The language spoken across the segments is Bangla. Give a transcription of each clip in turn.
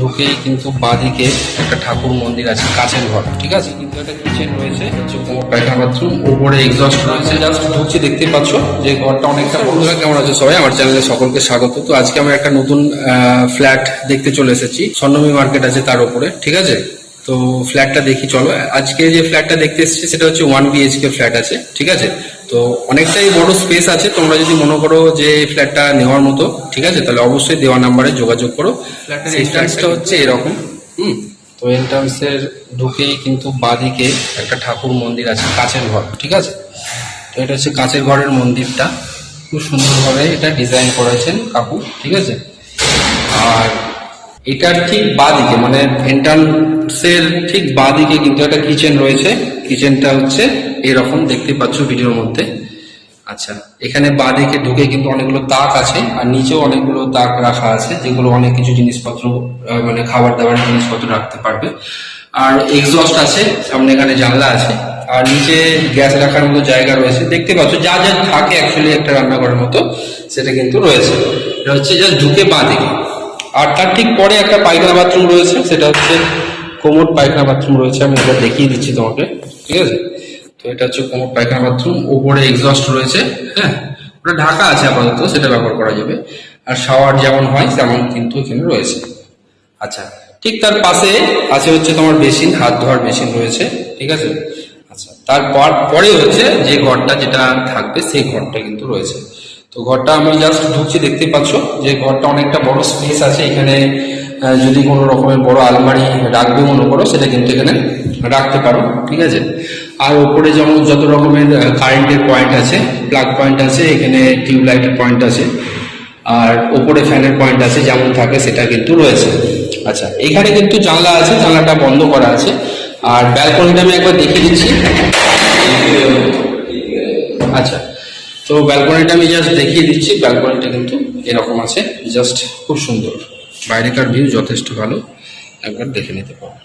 ঢুকেই কিন্তু বাঁদিকে একটা ঠাকুর মন্দির আছে কাছের ঘর ঠিক আছে? কিন্তু একটা কিচেন রয়েছে। পায়খানা বাথরুম উপরে এক্সস্ট রয়েছে। জাস্ট ঢুকছি দেখতে পাচ্ছ যে ঘরটা অনেকটা বন্ধুরা কেমন আছে সবাই? আমার চ্যানেলে সকলকে স্বাগত। তো আজকে আমরা একটা নতুন ফ্ল্যাট দেখতে চলে এসেছি। স্বর্ণমী মার্কেট আছে তার উপরে ঠিক আছে? তো ফ্ল্যাটটা দেখি চলো। আজকে যে ফ্ল্যাটটা দেখতে এসেছি সেটা হচ্ছে ওয়ান বিএইচকে ফ্ল্যাট আছে ঠিক আছে? তো অনেকটাই বড় স্পেস আছে তোমরা যদি মনে করো যে ফ্ল্যাটটা নেওয়ার মতো ঠিক আছে? তাহলে অবশ্যই দেওয়া নাম্বারে যোগাযোগ করো। ফ্ল্যাটের এন্ট্রান্সটা হচ্ছে এরকম হুম? তো এন্ট্রান্সের ঢুকেই কিন্তু বাঁদিকে একটা ঠাকুর মন্দির আছে কাছের ঘর ঠিক আছে? তো এটা হচ্ছে কাছের ঘরের মন্দিরটা। খুব সুন্দরভাবে এটা ডিজাইন করেছেন কাকু ঠিক আছে? আর এটার ঠিক বাঁদিকে মানে এন্ট্রান্সের ঠিক বাঁদিকে কিন্তু একটা কিচেন রয়েছে। কিচেনটা হচ্ছে এরকম, দেখতে পাচ্ছ ভিডিওর মধ্যে। আচ্ছা এখানে বাঁদিকে ঢুকে কিন্তু অনেকগুলো তাক আছে, আর নিচেও অনেকগুলো তাক রাখা আছে, যেগুলো অনেক কিছু জিনিসপত্র মানে খাবার দাবার জিনিসপত্র রাখতে পারবে। আর এক্সস্ট আছে, সামনে এখানে জানলা আছে, আর নিচে গ্যাস রাখার মতো জায়গা রয়েছে। দেখতে পাচ্ছ, যা যা থাকে অ্যাকচুয়ালি একটা রান্নাঘরের মতো, সেটা কিন্তু রয়েছে। এটা হচ্ছে জাস্ট ঢুকে বাঁদিকে। আর তার ঠিক পরে একটা পায়খানা বাথরুম রয়েছে, সেটা হচ্ছে কোমর পায়খানা বাথরুম রয়েছে, আমি এটা দেখিয়ে দিচ্ছি তোমাকে, ঠিক আছে? তো এটা হচ্ছে কোমর পায়খানা বাথরুম উপরে এক্সস্ট রয়েছে হ্যাঁ? ওটা ঢাকা আছে আপাতত, সেটা ব্যবহার করা যাবে। আর শাওয়ার যেমন হয়, তেমন কিন্তু এখানে রয়েছে। আচ্ছা ঠিক তার পাশে আছে হচ্ছে তোমার বেসিন, হাত ধোয়ার বেসিন রয়েছে, ঠিক আছে? আচ্ছা তারপর, পরে হচ্ছে যে ঘরটা যেটা থাকবে, সেই ঘরটা কিন্তু রয়েছে। তো ঘরটা আমি জাস্ট ঢুকছি দেখতে পাচ্ছ যে ঘরটা অনেকটা বড় স্পেস আছে। এখানে যদি কোনো রকমের বড় আলমারি রাখবে মনে করো, সেটা কিন্তু এখানে রাখতে পারো, ঠিক আছে? আর ওপরে যেমন যত রকমের কারেন্টের পয়েন্ট আছে প্লাগ পয়েন্ট আছে, এখানে টিউবলাইটের পয়েন্ট আছে, আর ওপরে ফ্যানের পয়েন্ট আছে, যেমন থাকে, সেটা কিন্তু রয়েছে। আচ্ছা এখানে কিন্তু জানলা আছে, জানলাটা বন্ধ করা আছে। আর ব্যালকনিটা আমি একবার দেখিয়ে দিচ্ছি। আচ্ছা তো ব্যালকনিটা আমি জাস্ট দেখিয়ে দিচ্ছি। ব্যালকনিটা কিন্তু এরকম আছে জাস্ট খুব সুন্দর। বাইরেকার ভিউ যথেষ্ট ভালো। একবার দেখে নিতে পারো।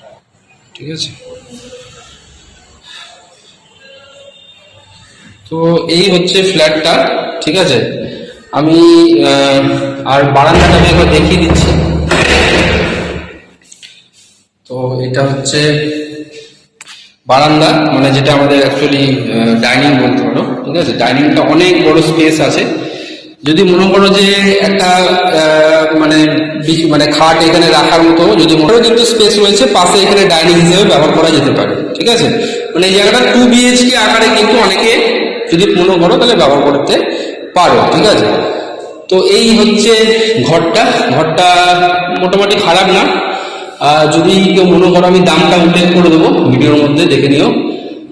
ঠিক আছে? তো এই হচ্ছে ফ্ল্যাটটা ঠিক আছে? আমি আর বারান্দাটা আমি একবার দেখিয়ে দিচ্ছি। তো এটা হচ্ছে বারান্দা মানে যেটা আমাদের অ্যাকচুয়ালি ডাইনিং বলতে পারো। ঠিক আছে? ডাইনিংটা অনেক বড় স্পেস আছে। যদি মনে করো যে একটা মানে মানে খাট এখানে রাখার মতো, যদি মনে করো কিন্তু স্পেস রয়েছে, পাশে এখানে ডাইনিং হিসেবে ব্যবহার করা যেতে পারে। ঠিক আছে? মানে এই জায়গাটা টু বিএইচকে আকারে কিন্তু অনেকে যদি মনে করো তাহলে ব্যবহার করতে পারো। ঠিক আছে? তো এই হচ্ছে ঘরটা। ঘরটা মোটামুটি খারাপ না। যদি কেউ মনে করো আমি দামটা উল্লেখ করে দেবো, ভিডিওর মধ্যে দেখে নিও।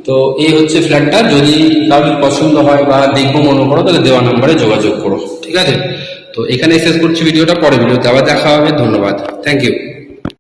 তো এই হচ্ছে ফ্ল্যাটটা যদি কারোর পছন্দ হয় বা দেখব মনে করো, তাহলে দেওয়া নাম্বারে যোগাযোগ করো। ঠিক আছে? তো এখানে শেষ করছি ভিডিওটা। পরে ভিডিওতে আবার দেখা হবে। ধন্যবাদ। Thank you